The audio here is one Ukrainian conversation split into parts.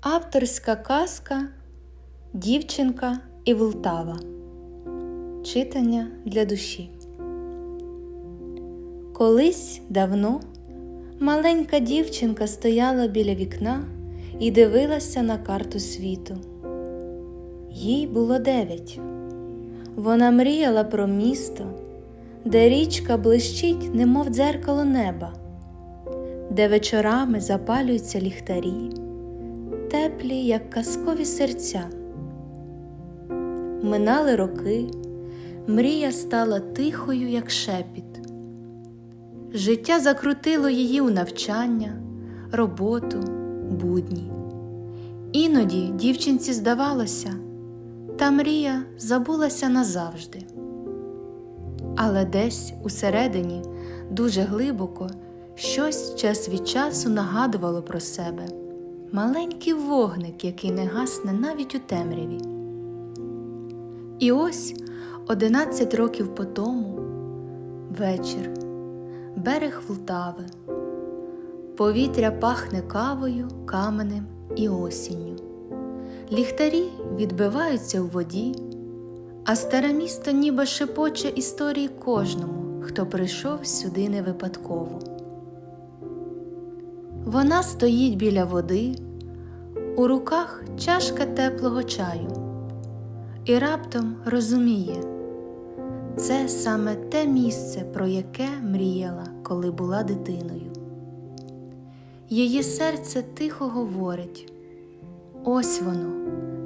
Авторська казка Дівчинка і Вултава. Читання для душі. Колись давно маленька дівчинка стояла біля вікна і дивилася на карту світу. Їй було дев'ять. Вона мріяла про місто, де річка блищить, немов дзеркало неба, де вечорами запалюються ліхтарі, теплі, як казкові серця. Минали роки, мрія стала тихою, як шепіт. Життя закрутило її у навчання, роботу, будні. Іноді дівчинці здавалося, та мрія забулася назавжди. Але десь усередині, дуже глибоко, щось час від часу нагадувало про себе маленький вогник, який не гасне навіть у темряві. І ось одинадцять років по тому вечір, берег Влтави, повітря пахне кавою, каменем і осінню. Ліхтарі відбиваються у воді, а старе місто ніби шепоче історії кожному, хто прийшов сюди не випадково. Вона стоїть біля води, у руках чашка теплого чаю, і раптом розуміє, це саме те місце, про яке мріяла, коли була дитиною. Її серце тихо говорить: ось воно,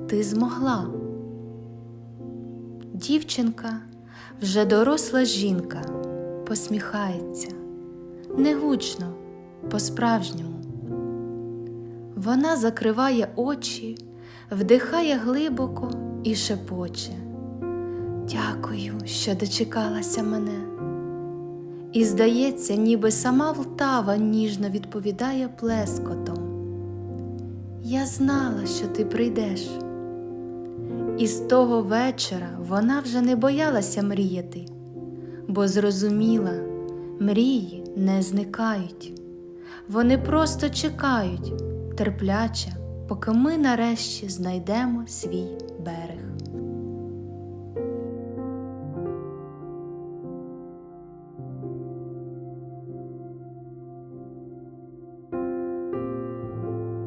ти змогла. Дівчинка, вже доросла жінка, посміхається, негучно, по-справжньому. Вона закриває очі, вдихає глибоко і шепоче. Дякую, що дочекалася мене. І, здається, ніби сама Влтава ніжно відповідає плескотом. Я знала, що ти прийдеш. І з того вечора вона вже не боялася мріяти, бо зрозуміла, мрії не зникають. Вони просто чекають, терпляче, поки ми нарешті знайдемо свій берег.